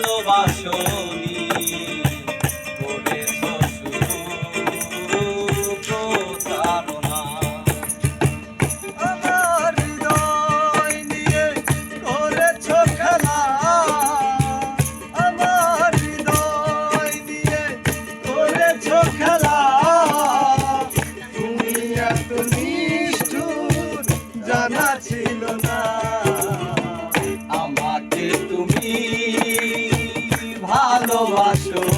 ভালোবাসনি foto.